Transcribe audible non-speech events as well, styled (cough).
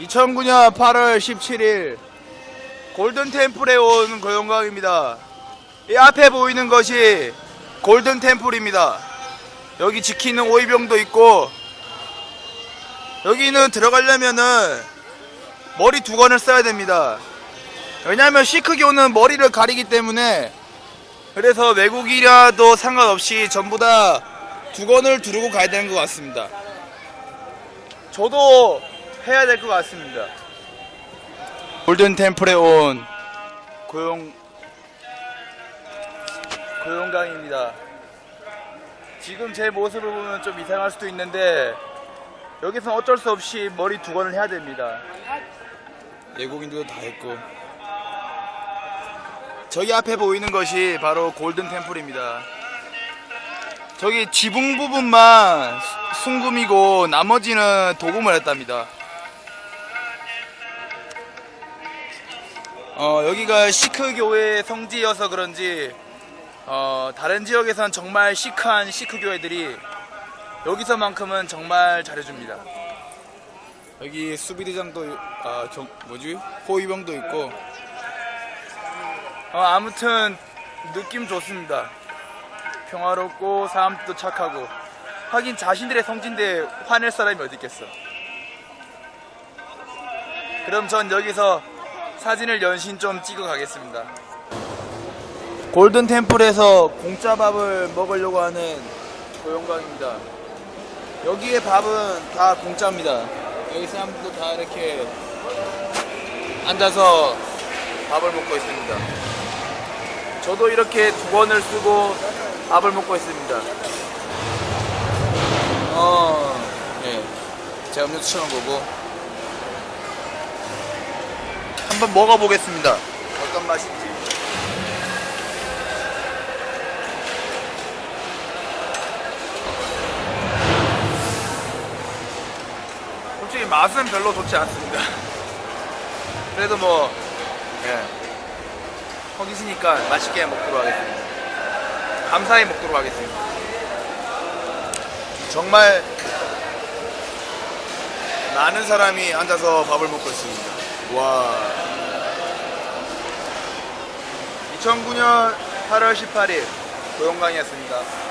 2009년 8월 17일 골든 템플에 온 고영광입니다. 이 앞에 보이는 것이 골든 템플입니다. 여기 지키는 오이병도 있고 여기는 들어가려면은 머리 두 건을 써야 됩니다. 왜냐하면 시크교는 머리를 가리기 때문에 그래서 외국이라도 상관없이 전부 다 두 건을 두르고 가야 되는 것 같습니다. 저도 해야 될 것 같습니다. 골든 템플에 온 고용 고용강입니다. 지금 제 모습을 보면 좀 이상할 수도 있는데 여기서 어쩔 수 없이 머리 두 건을 해야 됩니다. 외국인들도 다 했고 저기 앞에 보이는 것이 바로 골든 템플입니다. 저기 지붕 부분만 수- 순금이고 나머지는 도금을 했답니다. 어, 여기가 시크 교회 성지여서 그런지 어, 다른 지역에선 정말 시크한 시크 교회들이 여기서만큼은 정말 잘해줍니다. 여기 수비대장도 아, 경, 뭐지 호위병도 있고 어, 아무튼 느낌 좋습니다. 평화롭고 사람도 착하고 하긴 자신들의 성진데 화낼 사람이 어디 있겠어. 그럼 전 여기서 사진을 연신 좀 찍어 가겠습니다. 골든 템플에서 공짜 밥을 먹으려고 하는 고용광입니다. 여기에 밥은 다 공짜입니다. 여기 사람들도 다 이렇게 앉아서 밥을 먹고 있습니다. 저도 이렇게 두 번을 쓰고 밥을 먹고 있습니다. 어, 예. 제가 음료수 처음 보고 한번 먹어보겠습니다. 어떤 맛인지. 솔직히 맛은 별로 좋지 않습니다. (laughs) 그래도 뭐, 예. 허기시니까 맛있게 먹도록 하겠습니다. 감사히 먹도록 하겠습니다. 정말 많은 사람이 앉아서 밥을 먹고 있습니다. 와. 2009년 8월 18일 고용강이었습니다.